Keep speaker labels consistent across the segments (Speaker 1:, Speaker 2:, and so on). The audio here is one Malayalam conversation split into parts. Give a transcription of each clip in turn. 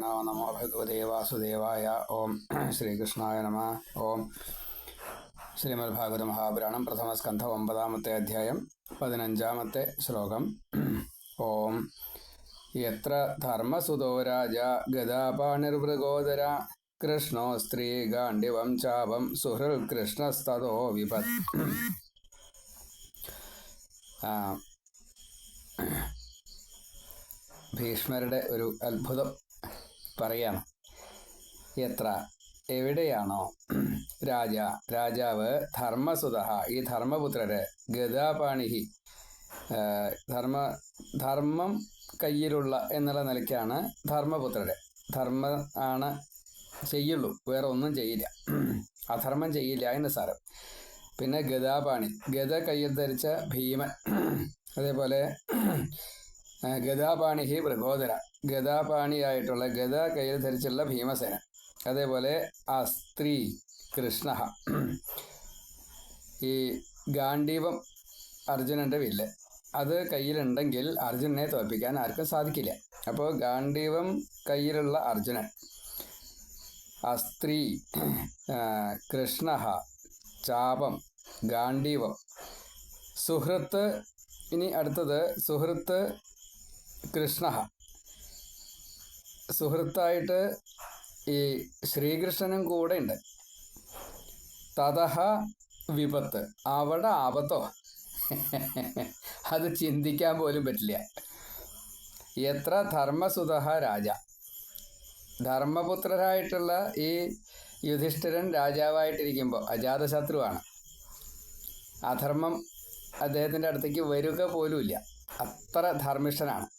Speaker 1: നമോ ഭഗവതേ വാസുദേവായ ഓം ശ്രീകൃഷ്ണായ നമ ഓം ശ്രീമദ് ഭാഗവത മഹാപുരാണം പ്രഥമ സ്കന്ധ ഒമ്പതാമത്തെ അധ്യായം പതിനഞ്ചാമത്തെ ശ്ലോകം ഓം എത്ര ധർമ്മസുതോ രാജ ഗദാപാണിർവൃഗോദര കൃഷ്ണോ സ്ത്രീ ഗാണ്ഡിവം ചാപം സുഹൃൽ കൃഷ്ണസ്തോ വിപത് ഭീഷ്മരുടെ ഒരു അത്ഭുതം. പറയാണ്. എത്ര? എവിടെയാണോ? രാജ രാജാവ് ധർമ്മസുത ഈ ധർമ്മപുത്രര് ഗതാപാണിഹി ധർമ്മ ധർമ്മം കയ്യിലുള്ള എന്നുള്ള നിലയ്ക്കാണ് ധർമ്മപുത്രര്. ധർമ്മ ആണ് ചെയ്യുള്ളൂ വേറെ ഒന്നും ചെയ്യില്ല. അധർമ്മം ചെയ്യില്ല എന്ന് സാരം. പിന്നെ ഗതാപാണി ഗത കയ്യിൽ ധരിച്ച ഭീമൻ. അതേപോലെ ആ, ഗതാപാണിഹി മൃഗോദര. ഗതാപാണിയായിട്ടുള്ള ഗത കയ്യിൽ ധരിച്ചുള്ള ഭീമസേന. അതേപോലെ അസ്ത്രീ കൃഷ്ണ. ഈ ഗാണ്ഡീവം അർജുനന്റെ വില്ല്. അത് കയ്യിലുണ്ടെങ്കിൽ അർജുനനെ തോൽപ്പിക്കാൻ ആർക്കും സാധിക്കില്ല. അപ്പോൾ ഗാണ്ഡീവം കയ്യിലുള്ള അർജുനൻ അസ്ത്രീ കൃഷ്ണ ചാപം ഗാണ്ഡീവം സുഹൃത്ത് ഇനി അടുത്തത് സുഹൃത്ത് കൃഷ്ണ. സുഹൃത്തായിട്ട് ഈ ശ്രീകൃഷ്ണനും കൂടെ ഉണ്ട് തതഹ വിപത്ത്. അവിടെ ആപത്തോ? അത് ചിന്തിക്കാൻ പോലും പറ്റില്ല. എത്ര ധർമ്മസുത രാജ. ധർമ്മപുത്രരായിട്ടുള്ള ഈ യുധിഷ്ഠിരൻ രാജാവായിട്ടിരിക്കുമ്പോൾ അജാതശത്രുവാണ്. അധർമ്മം അദ്ദേഹത്തിന്റെ അടുത്തേക്ക് വരിക പോലുമില്ല. അത്ര ധർമ്മിഷ്ഠനാണ്.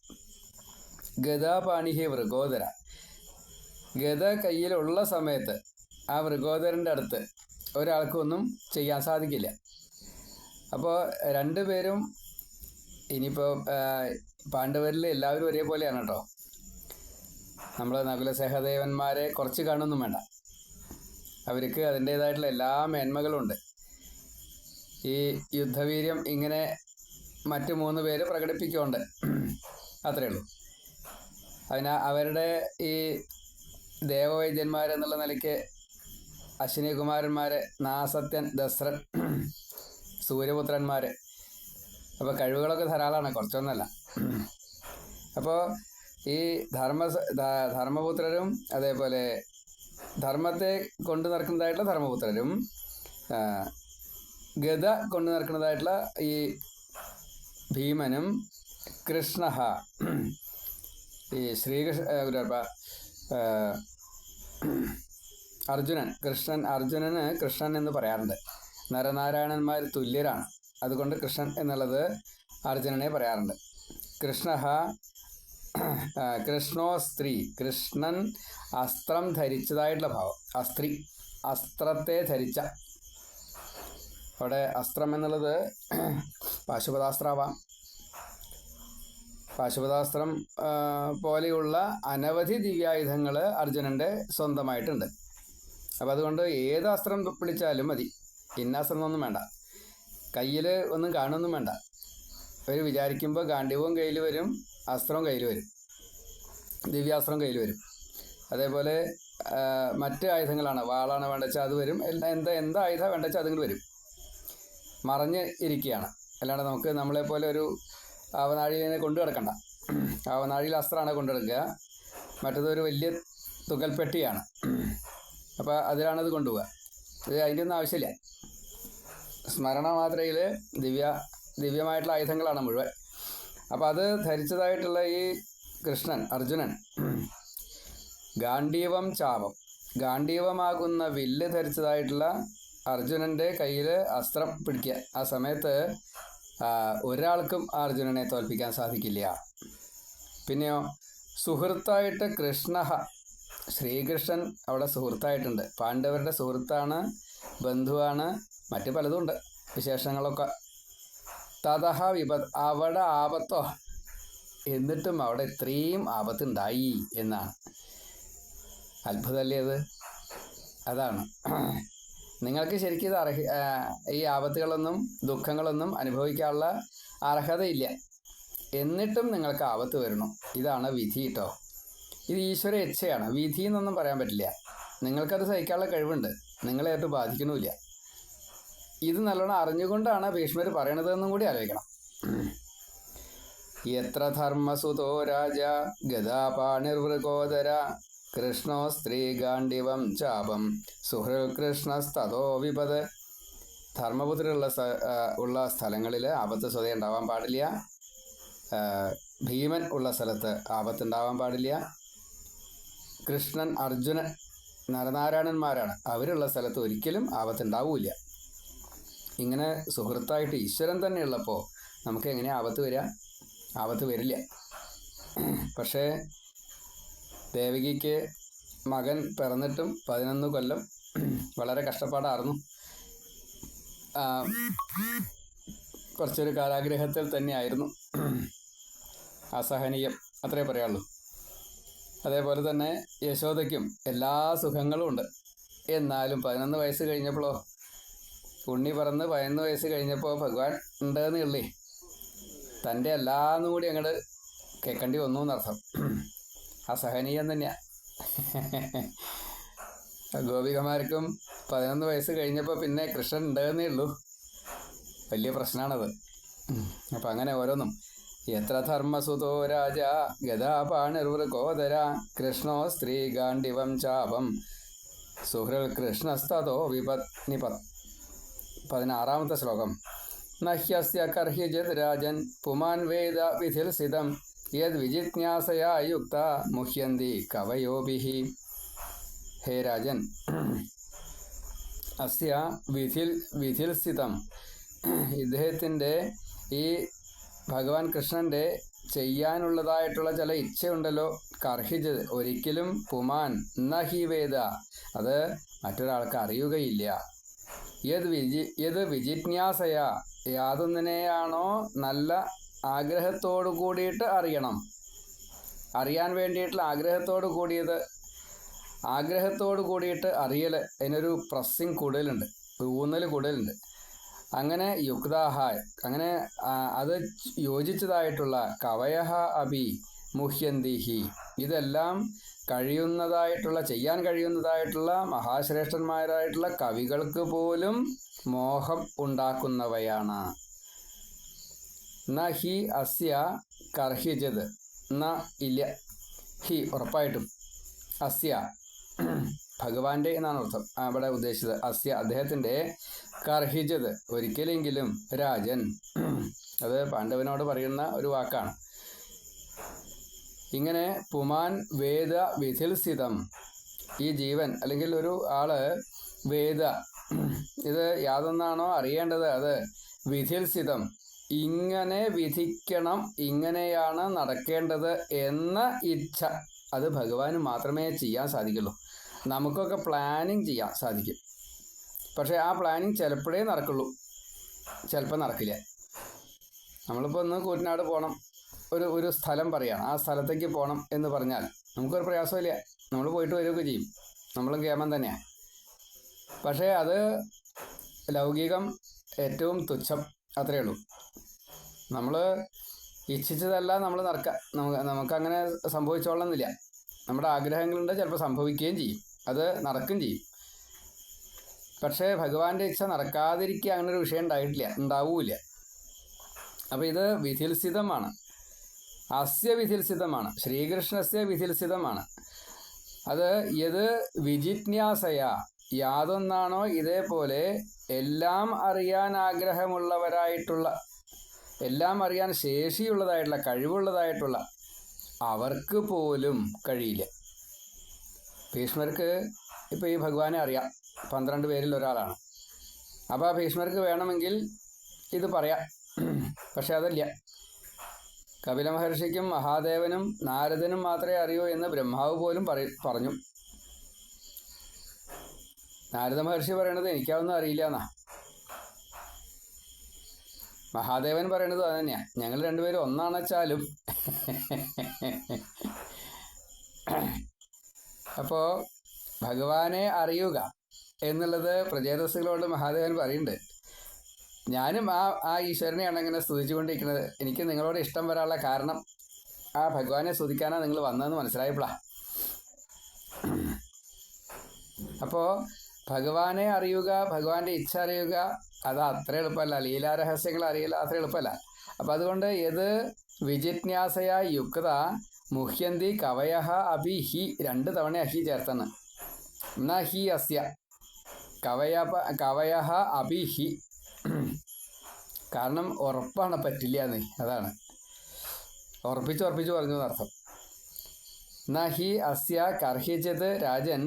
Speaker 1: ഗതാപാണിഹി വൃഗോദര. ഗത കയ്യിലുള്ള സമയത്ത് ആ വൃഗോദരന്റെ അടുത്ത് ഒരാൾക്കൊന്നും ചെയ്യാൻ സാധിക്കില്ല. അപ്പോൾ രണ്ടുപേരും ഇനിയിപ്പോൾ പാണ്ഡവരിൽ എല്ലാവരും ഒരേപോലെയാണ് കേട്ടോ നമ്മൾ നകുല സഹദേവന്മാരെ കുറച്ച് കാണുമൊന്നും വേണ്ട. അവർക്ക് അതിന്റേതായിട്ടുള്ള എല്ലാ മേന്മകളുമുണ്ട് ഈ യുദ്ധവീര്യം ഇങ്ങനെ മറ്റു മൂന്ന് പേര് പ്രകടിപ്പിക്കുന്നുണ്ട്. അത്രയേ ഉള്ളൂ. അതിന് അവരുടെ ഈ ദേവവൈദ്യന്മാരെന്നുള്ള നിലയ്ക്ക് അശ്വിനി കുമാരന്മാർ നാസത്യൻ ദസ്രൻ സൂര്യപുത്രന്മാര്. അപ്പോൾ കഴിവുകളൊക്കെ ധാരാളമാണ് കുറച്ചൊന്നല്ല. അപ്പോൾ ഈ ധർമ്മ ധർമ്മപുത്രരും അതേപോലെ ധർമ്മത്തെ കൊണ്ടു നടക്കുന്നതായിട്ടുള്ള ധർമ്മപുത്രരും ഗത കൊണ്ടു നടക്കുന്നതായിട്ടുള്ള ഈ ഭീമനും കൃഷ്ണ ഈ ശ്രീകൃഷ്ണ അർജുനൻ കൃഷ്ണൻ അർജുനന് കൃഷ്ണൻ എന്ന് പറയാറുണ്ട്. നരനാരായണന്മാർ തുല്യരാണ്. അതുകൊണ്ട് കൃഷ്ണൻ എന്നുള്ളത് അർജുനനെ പറയാറുണ്ട്. കൃഷ്ണ കൃഷ്ണോ സ്ത്രീ കൃഷ്ണൻ അസ്ത്രം ധരിച്ചതായിട്ടുള്ള ഭാവം. അസ്ത്രീ അസ്ത്രത്തെ ധരിച്ച. അവിടെ അസ്ത്രം എന്നുള്ളത് പാശുപതാസ്ത്രാവാം പാശുപതാസ്ത്രം പോലെയുള്ള അനവധി ദിവ്യായുധങ്ങൾ അർജുനന്റെ സ്വന്തമായിട്ടുണ്ട്. അപ്പം അതുകൊണ്ട് ഏത് അസ്ത്രം പിടിച്ചാലും മതി. ഇന്നാസ്ത്രമൊന്നും വേണ്ട. കയ്യിൽ ഒന്നും കാണുമൊന്നും വേണ്ട. അവർ വിചാരിക്കുമ്പോൾ ഗാണ്ഡീവവും കയ്യിൽ വരും അസ്ത്രവും കയ്യിൽ വരും. ദിവ്യാസ്ത്രം കയ്യിൽ വരും. അതേപോലെ മറ്റ് ആയുധങ്ങളാണ്. വാളാണ് വേണ്ട വെച്ചാൽ അത് വരും. എന്താ എന്താ ആയുധം വേണ്ടച്ചാൽ അതുകൊണ്ട് വരും. മറഞ്ഞ് ഇരിക്കുകയാണ്. അല്ലാണ്ട് നമുക്ക് നമ്മളെപ്പോലെ ഒരു ആവനാഴിനെ കൊണ്ടു കിടക്കണ്ട ആവനാഴിയിൽ അസ്ത്രമാണ് കൊണ്ടു കിടക്കുക മറ്റത് വലിയ തുകൽപ്പെട്ടിയാണ് അപ്പോൾ അതിലാണത് കൊണ്ടുപോവുക. ഇത് അതിന്റെ ഒന്നും ആവശ്യമില്ല. സ്മരണ മാത്രയിൽ ദിവ്യ ദിവ്യമായിട്ടുള്ള ആയുധങ്ങളാണ് മുഴുവൻ. അപ്പോൾ അത് ധരിച്ചതായിട്ടുള്ള ഈ കൃഷ്ണൻ അർജുനൻ ഗാണ്ഡീവം ചാപം. ഗാണ്ഡീവമാകുന്ന വില്ല് ധരിച്ചതായിട്ടുള്ള അർജുനന്റെ കയ്യിൽ അസ്ത്രം പിടിക്കുക. ആ സമയത്ത് ഒരാൾക്കും അർജുനനെ തോൽപ്പിക്കാൻ സാധിക്കില്ല. പിന്നെയോ സുഹൃത്തായിട്ട് കൃഷ്ണ ശ്രീകൃഷ്ണൻ അവിടെ സുഹൃത്തായിട്ടുണ്ട്. പാണ്ഡവരുടെ സുഹൃത്താണ് ബന്ധുവാണ് മറ്റു പലതും ഉണ്ട്. വിശേഷങ്ങളൊക്കെ. തതഹ വിപത് അവിടെ ആപത്തോ? എന്നിട്ടും അവിടെ ഇത്രയും ആപത്തുണ്ടായി എന്നാണ്. അത്ഭുതമല്ലേ അത്? അതാണ്. നിങ്ങൾക്ക് ശരിക്കും ഇത് അർഹ ഈ ആപത്തുകളൊന്നും ദുഃഖങ്ങളൊന്നും അനുഭവിക്കാനുള്ള അർഹതയില്ല. എന്നിട്ടും നിങ്ങൾക്ക് ആപത്ത് വരണം. ഇതാണ് വിധി കേട്ടോ ഇത് ഈശ്വര ഇച്ഛയാണ്. വിധി എന്നൊന്നും പറയാൻ പറ്റില്ല. നിങ്ങൾക്കത് സഹിക്കാനുള്ള കഴിവുണ്ട്. നിങ്ങളെ അത് ബാധിക്കണമില്ല ഇത് നല്ലോണം അറിഞ്ഞുകൊണ്ടാണ് ഭീഷ്മർ പറയണതെന്നും കൂടി ആലോചിക്കണം. എത്ര ധർമ്മസുതോ രാജ ഗതാപാണിർവൃഗോദര കൃഷ്ണോ സ്ത്രീ ഗാണ്ഡിവം ചാപം സുഹൃ കൃഷ്ണസ്തോ വിപത്. ധർമ്മപുത്രിയുള്ള ഉള്ള സ്ഥലങ്ങളിൽ ആപത്ത് സ്വതേ ഉണ്ടാവാൻ പാടില്ല. ഭീമൻ ഉള്ള സ്ഥലത്ത് ആപത്ത് ഉണ്ടാവാൻ പാടില്ല. കൃഷ്ണൻ അർജുനൻ നരനാരായണന്മാരാണ്. അവരുള്ള സ്ഥലത്ത് ഒരിക്കലും ആപത്ത് ഉണ്ടാവില്ല ഇങ്ങനെ സുഹൃത്തായിട്ട് ഈശ്വരൻ തന്നെ ഉള്ളപ്പോൾ നമുക്ക് എങ്ങനെ ആപത്ത് വരിക ആപത്ത് വരില്ല. പക്ഷേ ദേവകിക്ക് മകൻ പിറന്നിട്ടും പതിനൊന്ന് കൊല്ലം വളരെ കഷ്ടപ്പാടായിരുന്നു. കുറച്ചൊരു കാലാഗ്രഹത്തിൽ തന്നെയായിരുന്നു. അസഹനീയം അത്രേ പറയാനുള്ളൂ. അതേപോലെ തന്നെ യശോദയ്ക്കും എല്ലാ സുഖങ്ങളും ഉണ്ട്. എന്നാലും പതിനൊന്ന് വയസ്സ് കഴിഞ്ഞപ്പോഴോ ഉണ്ണി പറന്ന് പതിനൊന്ന് വയസ്സ് കഴിഞ്ഞപ്പോൾ ഭഗവാൻ ഉണ്ടെന്ന് ഉള്ളി തന്റെ എല്ലാന്നും കൂടി അങ്ങോട്ട് കേൾക്കേണ്ടി വന്നു എന്നർത്ഥം. അസഹനീയം തന്നെയാ. ഗോപികമാർക്കും പതിനൊന്ന് വയസ്സ് കഴിഞ്ഞപ്പോൾ പിന്നെ കൃഷ്ണൻ ഉണ്ടെന്നേ ഉള്ളൂ. വലിയ പ്രശ്നമാണത് അപ്പം അങ്ങനെ ഓരോന്നും. എത്ര ധർമ്മസുതോ രാജ ഗതാപാണിർവൃകോദര കൃഷ്ണോ സ്ത്രീ ഗാണ്ഡിവം ചാപം സുഹൃൽ കൃഷ്ണസ്തോ വിപത് നിപത് പതിനാറാമത്തെ ശ്ലോകം. നഹ്യസ്യ കർഹിജിത് രാജൻ പുമാൻ വേദ യത് വിജിജ്ഞാസയാ യുക്ത മുഹ്യന്തി കവയോഭി ഹേ രാജൻ അസ്യ വിധിൽ വിധിൽസ്ഥിതം ഇദ്ദേഹത്തിന്റെ ഈ ഭഗവാൻ കൃഷ്ണന്റെ ചെയ്യാനുള്ളതായിട്ടുള്ള ചില ഇച്ഛയുണ്ടല്ലോ. കർഹിജ് ഒരിക്കലും പുമാൻ നഹി വേദ. അത് മറ്റൊരാൾക്ക് അറിയുകയില്ല. യത് വിജി യത് വിജിജ്ഞാസയ യാതൊന്നിനെയാണോ നല്ല ആഗ്രഹത്തോടു കൂടിയിട്ട് അറിയണം. അറിയാൻ വേണ്ടിയിട്ടുള്ള ആഗ്രഹത്തോട് കൂടിയത് ആഗ്രഹത്തോട് കൂടിയിട്ട് അറിയൽ അതിനൊരു പ്രസ്സിങ് കൂടുതലുണ്ട് ഊന്നൽ കൂടുതലുണ്ട്. അങ്ങനെ യുക്താഹായ് അങ്ങനെ അത് യോജിച്ചതായിട്ടുള്ള കവയഹ അഭി മുഹ്യന്തിഹി ഇതെല്ലാം കഴിയുന്നതായിട്ടുള്ള ചെയ്യാൻ കഴിയുന്നതായിട്ടുള്ള മഹാശ്രേഷ്ഠന്മാരായിട്ടുള്ള കവികൾക്ക് പോലും മോഹം ഉണ്ടാക്കുന്നവയാണ്. ഹി അസ്യ കർഹിജത് ന ഇല്ല ഹി ഉറപ്പായിട്ടും. അസ്യ. ഭഗവാന്റെ എന്നാണ് അർത്ഥം. അവിടെ ഉദ്ദേശിച്ചത്. അസ്യ അദ്ദേഹത്തിന്റെ കർഹിജത് ഒരിക്കലെങ്കിലും രാജൻ അത് പാണ്ഡവനോട് പറയുന്ന ഒരു വാക്കാണ്. ഇങ്ങനെ പുമാൻ വേദ വിധിൽസിതം ഈ ജീവൻ അല്ലെങ്കിൽ ഒരു ആൾ വേദ. ഇത് യാതൊന്നാണോ അറിയേണ്ടത്? അത് വിധിൽസ്ഥിതം ഇങ്ങനെ വിധിക്കണം ഇങ്ങനെയാണ് നടക്കേണ്ടത് എന്ന ഇച്ഛ അത് ഭഗവാന് മാത്രമേ ചെയ്യാൻ സാധിക്കുള്ളൂ. നമുക്കൊക്കെ പ്ലാനിങ് ചെയ്യാൻ സാധിക്കും. പക്ഷേ ആ പ്ലാനിങ് ചിലപ്പോഴേ നടക്കുള്ളൂ. ചിലപ്പോൾ നടക്കില്ല. നമ്മളിപ്പോൾ ഒന്ന് കൂറ്റനാട് പോകണം ഒരു ഒരു സ്ഥലം പറയാണ്. ആ സ്ഥലത്തേക്ക് പോകണം എന്ന് പറഞ്ഞാൽ നമുക്കൊരു പ്രയാസമില്ല. നമ്മൾ പോയിട്ട് വരികയൊക്കെ ചെയ്യും. നമ്മളും കേമൻ തന്നെയാണ് പക്ഷേ അത് ലൗകികം ഏറ്റവും തുച്ഛം. അത്രയേ ഉള്ളൂ. നമ്മൾ ഇച്ഛിച്ചതല്ല നമ്മൾ നടക്കാം. നമുക്ക് നമുക്കങ്ങനെ സംഭവിച്ചോളണമെന്നില്ല നമ്മുടെ ആഗ്രഹങ്ങളുണ്ട് ചിലപ്പോൾ സംഭവിക്കുകയും ചെയ്യും. അത് നടക്കും ചെയ്യും. പക്ഷേ ഭഗവാന്റെ ഇച്ഛ നടക്കാതിരിക്കുക അങ്ങനെ ഒരു വിഷയം ഉണ്ടായിട്ടില്ല ഉണ്ടാവൂല അപ്പോൾ ഇത് വിധിൽസിതമാണ്. അസ്യ വിധിൽസിതമാണ്. ശ്രീകൃഷ്ണസ്യ വിധിൽസിതമാണ്. അത് യത് വിജിജ്ഞാസയ. യാതൊന്നാണോ ഇതേപോലെ എല്ലാം അറിയാൻ ആഗ്രഹമുള്ളവരായിട്ടുള്ള എല്ലാം അറിയാൻ ശേഷിയുള്ളതായിട്ടുള്ള കഴിവുള്ളതായിട്ടുള്ള അവർക്ക് പോലും കഴിയില്ല. ഭീഷ്മർക്ക് ഇപ്പോൾ ഈ ഭഗവാനെ അറിയാം. പന്ത്രണ്ട് പേരിൽ ഒരാളാണ്. അപ്പോൾ ആ ഭീഷ്മർക്ക് വേണമെങ്കിൽ ഇത് പറയാം. പക്ഷെ അതല്ല. കപില മഹർഷിക്കും മഹാദേവനും നാരദനും മാത്രമേ അറിയൂ എന്ന് ബ്രഹ്മാവ് പോലും പറ പറഞ്ഞു. നാരദ മഹർഷി പറയണത് എനിക്കാവൊന്നും അറിയില്ല എന്നാ മഹാദേവൻ പറയണത് അത് തന്നെയാ ഞങ്ങൾ രണ്ടുപേരും ഒന്നാണെച്ചാലും. അപ്പോ ഭഗവാനെ അറിയുക എന്നുള്ളത് പ്രചേതസ്സുകളോട് മഹാദേവൻ പറയുന്നുണ്ട് ഞാനും ആ ആ ഈശ്വരനെയാണ് അങ്ങനെ സ്തുതിച്ചുകൊണ്ടിരിക്കുന്നത്. എനിക്ക് നിങ്ങളോട് ഇഷ്ടം വരാനുള്ള കാരണം ആ ഭഗവാനെ സ്തുതിക്കാനാണ് നിങ്ങൾ വന്നതെന്ന് മനസ്സിലായപ്പോഴാണ് അപ്പോൾ ഭഗവാനെ അറിയുക ഭഗവാന്റെ ഇച്ഛ അറിയുക അത് അത്ര എളുപ്പമല്ല. ലീലാരഹസ്യങ്ങൾ അറിയില്ല അത്ര എളുപ്പമല്ല. അപ്പം അതുകൊണ്ട് ഇത് വിജിജ്ഞാസയ യുക്ത മുഹ്യന്തി കവയഹ അഭി ഹി രണ്ട് തവണ ഹി ചേർത്താണ്. ന ഹി അസ്യ? കവയ കവയഹ അഭി ഹി. കാരണം ഉറപ്പാണ് പറ്റില്ല എന്ന് അതാണ്. ഉറപ്പിച്ച് ഉറപ്പിച്ച് പറഞ്ഞു എന്നർത്ഥം ന ഹി അസ്യ കർഹിച്ചത് രാജൻ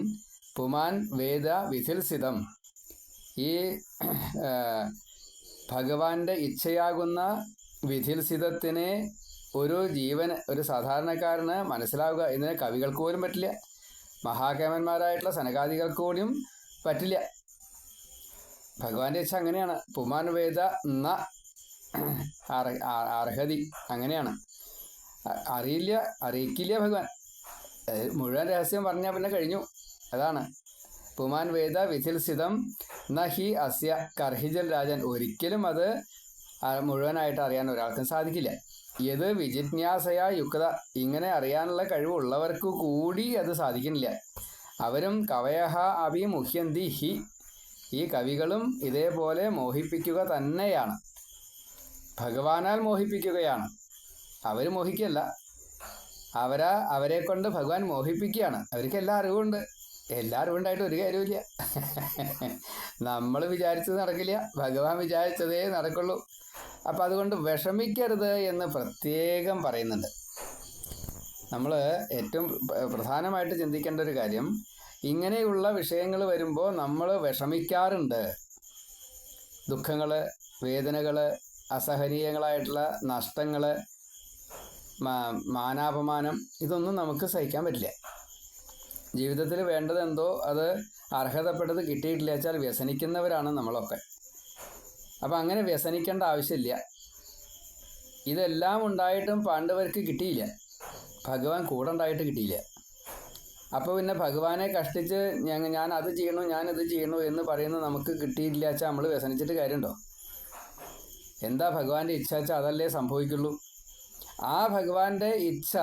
Speaker 1: പുമാൻ വേദ വിധിൽസിതം. ഈ ഭഗവാന്റെ ഇച്ഛയാകുന്ന വിധിൽസിതത്തിനെ ഒരു ജീവൻ ഒരു സാധാരണക്കാരന് മനസ്സിലാവുക ഇതിന് കവികൾക്ക് പോലും പറ്റില്ല. മഹാകേമന്മാരായിട്ടുള്ള സനകാദികൾക്ക് പോലും പറ്റില്ല. ഭഗവാന്റെ ഇച്ഛ അങ്ങനെയാണ്. പുമാൻ വേദ ന അർഹ- അർഹതി അങ്ങനെയാണ്. അറിയില്ല അറിയിക്കില്ല ഭഗവാൻ. മുഴുവൻ രഹസ്യം പറഞ്ഞാൽ പിന്നെ കഴിഞ്ഞു. അതാണ്. പുമാൻ വേദ വിധിൽസിതം ന ഹി അസ്യ കർഹിജൽ രാജൻ. ഒരിക്കലും അത് മുഴുവനായിട്ട് അറിയാൻ ഒരാൾക്കും സാധിക്കില്ല. ഇത് വിജിജ്ഞാസയ യുക്ത. ഇങ്ങനെ അറിയാനുള്ള കഴിവുള്ളവർക്ക് കൂടി അത് സാധിക്കുന്നില്ല. അവരും കവയഹ അഭി മുഹ്യന്തി ഹി. ഈ കവികളും ഇതേപോലെ മോഹിപ്പിക്കുക തന്നെയാണ്. ഭഗവാനാൽ മോഹിപ്പിക്കുകയാണ്. അവർ മോഹിക്കല്ല അവരാ അവരെ കൊണ്ട് ഭഗവാൻ മോഹിപ്പിക്കുകയാണ്. അവർക്ക് എല്ലാ അറിവുണ്ട്. എല്ലാ ഉണ്ടായിട്ട് ഒരു കാര്യമില്ല നമ്മൾ വിചാരിച്ചത് നടക്കില്ല. ഭഗവാൻ വിചാരിച്ചതേ നടക്കുള്ളൂ. അപ്പം അതുകൊണ്ട് വിഷമിക്കരുത് എന്ന് പ്രത്യേകം പറയുന്നുണ്ട്. നമ്മൾ ഏറ്റവും പ്രധാനമായിട്ട് ചിന്തിക്കേണ്ട ഒരു കാര്യം ഇങ്ങനെയുള്ള വിഷയങ്ങൾ വരുമ്പോൾ നമ്മൾ വിഷമിക്കാറുണ്ട്. ദുഃഖങ്ങൾ വേദനകൾ അസഹനീയങ്ങളായിട്ടുള്ള നഷ്ടങ്ങൾ മാനാപമാനം ഇതൊന്നും നമുക്ക് സഹിക്കാൻ പറ്റില്ല. ജീവിതത്തിൽ വേണ്ടത് എന്തോ അത് അർഹതപ്പെട്ടത് കിട്ടിയിട്ടില്ല വെച്ചാൽ വ്യസനിക്കുന്നവരാണ് നമ്മളൊക്കെ. അപ്പം അങ്ങനെ വ്യസനിക്കേണ്ട ആവശ്യമില്ല. ഇതെല്ലാം ഉണ്ടായിട്ടും പാണ്ഡവർക്ക് കിട്ടിയില്ല. ഭഗവാൻ കൂടെ ഉണ്ടായിട്ട് കിട്ടിയില്ല. അപ്പോൾ പിന്നെ ഭഗവാനെ കഷ്ടിച്ച് ഞങ്ങൾ ഞാൻ അത് ചെയ്യണു ഞാൻ ഇത് ചെയ്യണു എന്ന് പറയുന്നത് നമുക്ക് കിട്ടിയില്ല വെച്ചാൽ നമ്മൾ വ്യസനിച്ചിട്ട് കാര്യമുണ്ടോ? എന്താ ഭഗവാന്റെ ഇച്ഛ വെച്ചാൽ അതല്ലേ സംഭവിക്കുള്ളൂ? ആ ഭഗവാന്റെ ഇച്ഛ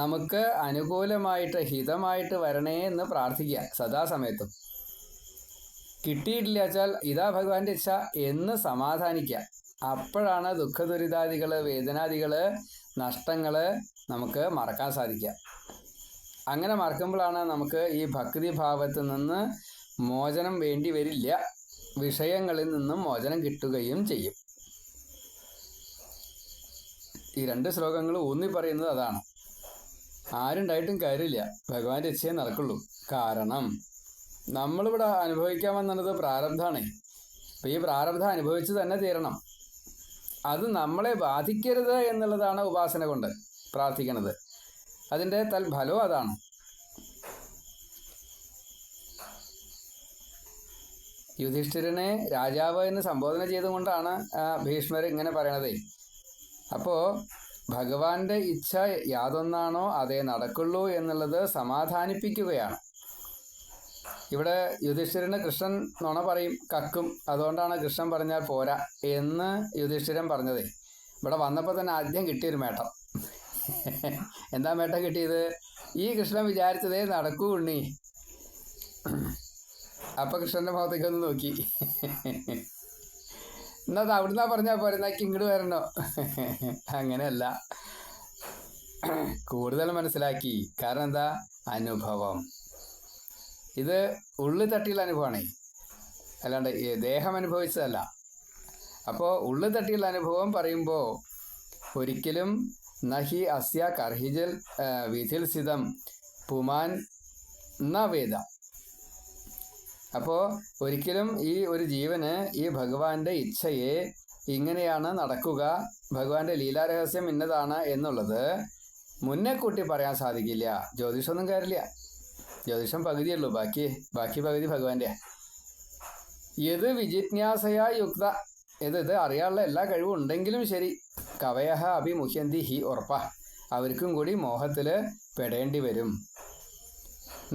Speaker 1: നമുക്ക് അനുകൂലമായിട്ട് ഹിതമായിട്ട് വരണേ എന്ന് പ്രാർത്ഥിക്കുക സദാസമയത്തും. കിട്ടിയിട്ടില്ല വെച്ചാൽ ഇതാ ഭഗവാന്റെ ഇച്ഛ എന്ന് സമാധാനിക്കുക. അപ്പോഴാണ് ദുഃഖദുരിതാദികൾ വേദനാദികൾ നഷ്ടങ്ങൾ നമുക്ക് മറക്കാൻ സാധിക്കുക. അങ്ങനെ മറക്കുമ്പോഴാണ് നമുക്ക് ഈ ഭക്തി ഭാവത്തിൽ നിന്ന് മോചനം വേണ്ടി വരില്ല. വിഷയങ്ങളിൽ നിന്നും മോചനം കിട്ടുകയും ചെയ്യും. ഈ രണ്ട് ശ്ലോകങ്ങൾ ഊന്നി പറയുന്നത് അതാണ്. ആരുണ്ടായിട്ടും കാര്യമില്ല. ഭഗവാന്റെ ഇച്ഛയെ നടക്കുള്ളൂ. കാരണം നമ്മളിവിടെ അനുഭവിക്കാൻ വന്നത് പ്രാരബ്ധമാണ് അപ്പം ഈ പ്രാരബ്ധം അനുഭവിച്ച് തന്നെ തീരണം. അത് നമ്മളെ ബാധിക്കരുത് എന്നുള്ളതാണ് ഉപാസന കൊണ്ട് പ്രാർത്ഥിക്കുന്നത് അതിന്റെ തൽഫലവും അതാണ്. യുധിഷ്ഠിരനെ രാജാവ് എന്ന് സംബോധന ചെയ്തുകൊണ്ടാണ് ഭീഷ്മർ ഇങ്ങനെ പറയണതേ. അപ്പോൾ ഭഗവാന്റെ ഇച്ഛ യാതൊന്നാണോ അതേ നടക്കുള്ളൂ എന്നുള്ളത് സമാധാനിപ്പിക്കുകയാണ്. ഇവിടെ യുധിഷ്ഠിരന് കൃഷ്ണൻ നുണ പറയും കക്കും. അതുകൊണ്ടാണ് കൃഷ്ണൻ പറഞ്ഞാൽ പോരാ എന്ന് യുധിഷ്ഠിരൻ പറഞ്ഞത്. ഇവിടെ വന്നപ്പോൾ തന്നെ ആദ്യം കിട്ടിയൊരു മേട്ടം. എന്താ മേട്ടം കിട്ടിയത്? ഈ കൃഷ്ണൻ വിചാരിച്ചതേ നടക്കൂ ഉണ്ണി. അപ്പൊ കൃഷ്ണന്റെ മുഖത്തേക്ക് ഒന്ന് നോക്കി. എന്നാ അത് അവിടുന്ന് പറഞ്ഞാൽ പോരെ എന്നാ ഇങ്ങോട്ട് വരണോ? അങ്ങനെയല്ല. കൂടുതൽ മനസ്സിലാക്കി. കാരണം എന്താ? അനുഭവം. ഇത് ഉള്ളു തട്ടിയുള്ള അനുഭവമാണ്. അല്ലാണ്ട് ദേഹം അനുഭവിച്ചതല്ല. അപ്പോൾ ഉള്ളു തട്ടിയുള്ള അനുഭവം പറയുമ്പോൾ ഒരിക്കലും നഹി അസ്യ കർഹിജൽ വിധിൽ സിതം പുമാൻ ന അപ്പോൾ ഒരിക്കലും ഈ ഒരു ജീവന് ഈ ഭഗവാന്റെ ഇച്ഛയെ ഇങ്ങനെയാണ് നടക്കുക ഭഗവാന്റെ ലീലാരഹസ്യം ഇന്നതാണ് എന്നുള്ളത് മുന്നേ കൂട്ടി പറയാൻ സാധിക്കില്ല. ജ്യോതിഷമൊന്നും കാര്യമില്ല. ജ്യോതിഷം പകുതിയുള്ളൂ. ബാക്കി ബാക്കി പകുതി ഭഗവാന്റെ ഇത് വിജിജ്ഞാസയാ യുക്ത? ഇത് ഇത് അറിയാനുള്ള എല്ലാ കഴിവും ഉണ്ടെങ്കിലും ശരി. കവയഹ അഭിമുഖ്യന്തി ഹി ഉറപ്പ. അവർക്കും കൂടി മോഹത്തിൽ പെടേണ്ടി വരും.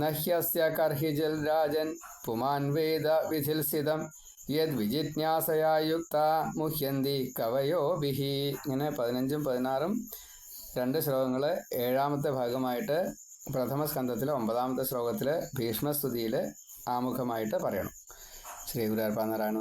Speaker 1: നഹ്യസ്യ കർഹിജൽ രാജൻ പുമാൻ വേദ വിധിൽസിതം യത് യദ് വിജിജ്ഞാസയാ യുക്ത മുഹ്യന്തി കവയോ ബിഹി ഇങ്ങനെ പതിനഞ്ചും പതിനാറും രണ്ട് ശ്ലോകങ്ങൾ ഏഴാമത്തെ ഭാഗമായിട്ട് പ്രഥമ സ്കന്ധത്തിലെ ഒമ്പതാമത്തെ ശ്ലോകത്തിൽ ഭീഷ്മസ്തുതിയിൽ ആമുഖമായിട്ട് പറയണം. ശ്രീ നാരായണ